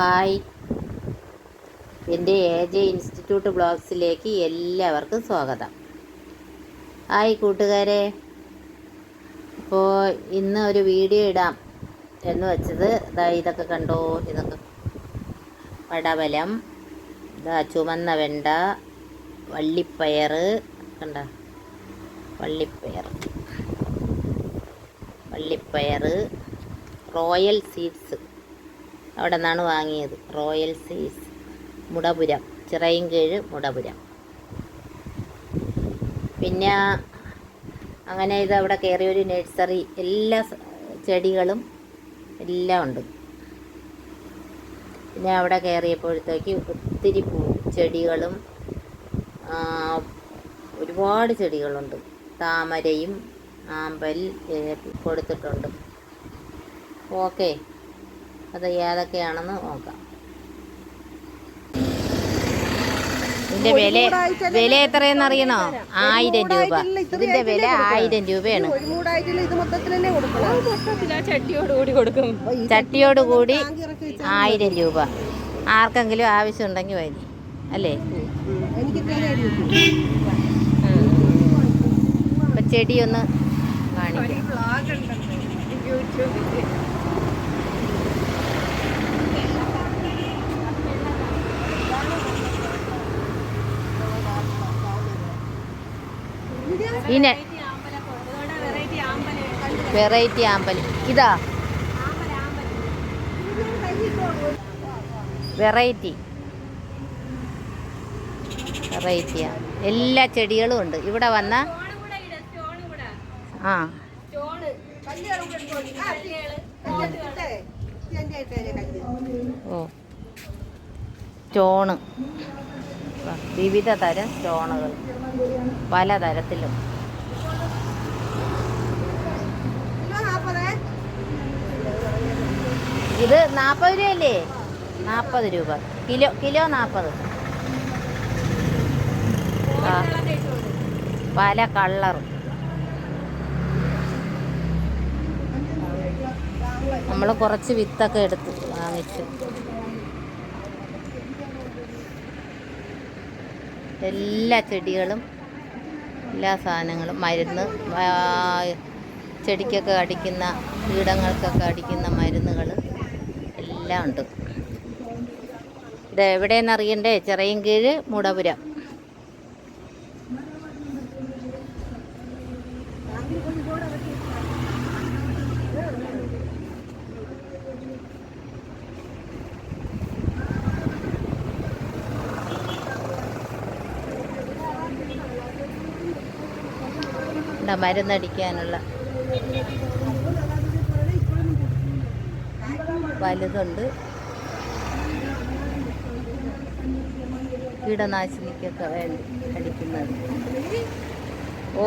Hi. എന്റെ A J institute ബ്ലോഗ്സിലേക്ക് എല്ലാവർക്കും സ്വാഗതം. ഹായ് കൂട്ടുകാരെ. അപ്പോൾ ഇന്ന് ഒരു വീഡിയോ ഇടാം എന്ന് വെച്ചത് ഇതാ ഇതൊക്കെ കണ്ടോ? ഇതൊക്കെ പടവലം ഇതാ ചുമന്ന വെണ്ട വള്ളിപ്പയർ കണ്ട? വള്ളിപ്പയർ. വള്ളിപ്പയർ റോയൽ സീഡ്സ്. അവിടെ നിന്നാണ് വാങ്ങിയത്. റോയൽ സീസ് മുടപുരം. ചിറയിൻകീഴ് മുടപുരം. പിന്നെ അങ്ങനെ ഇത് അവിടെ കയറിയ ഒരു നഴ്സറി. എല്ലാ ചെടികളും എല്ലാം ഉണ്ട്. പിന്നെ അവിടെ കയറിയപ്പോഴത്തേക്ക് ഒത്തിരി പൂ ചെടികളും ഒരുപാട് ചെടികളുണ്ട്. താമരയും ആമ്പൽ കൊടുത്തിട്ടുണ്ട്. ഓക്കെ. അത് ഏതൊക്കെയാണെന്ന് നോക്കാം. ഇതിന്റെ വില വില എത്രയെന്ന് അറിയണോ? ആയിരം രൂപ. ഇതിന്റെ വില ആയിരം രൂപയാണ്. ഒരു മൂടായിട്ടില്ല ഇത് മൊത്തത്തിൽ തന്നെ കൊടുക്കണം മൊത്തത്തിൽ ചട്ടിയോട് കൂടി ആയിരം രൂപ. ആർക്കെങ്കിലും ആവശ്യം ഉണ്ടെങ്കിൽ വരി അല്ലേ ചെടിയൊന്ന് കാണിക്കാം. പിന്നെ വെറൈറ്റി ആമ്പൽ ഇതാ. വെറൈറ്റി വെറൈറ്റിയാ എല്ലാ ചെടികളും ഉണ്ട്. ഇവിടെ വന്ന? ആ. ഓ. സ്റ്റോണ്. വിവിധ തരം സ്റ്റോണുകൾ. പലതരത്തിലും കിലോ നാപ്പതേ? ഇത് നാൽപ്പത് രൂപയല്ലേ? നാൽപ്പത് രൂപ. കിലോ കിലോ നാൽപ്പത് പല കളറും നമ്മൾ കുറച്ച് വിത്തൊക്കെ എടുത്ത് വാങ്ങിച്ചു. എല്ലാ ചെടികളും എല്ലാ സാധനങ്ങളും മരുന്ന് ചെടിക്കൊക്കെ അടിക്കുന്ന കീടങ്ങൾക്കൊക്കെ അടിക്കുന്ന മരുന്നുകൾ എല്ലാം ഉണ്ട്. ഇത് എവിടെയെന്ന് അറിയണ്ടേ ചിറയൻകീഴ് മുടപുരം മരുന്നടിക്കാനുള്ള വലുതുണ്ട്. കീടനാശിനിക്കൊക്കെ വേണ്ടി അടിക്കുന്നത്. ഓ.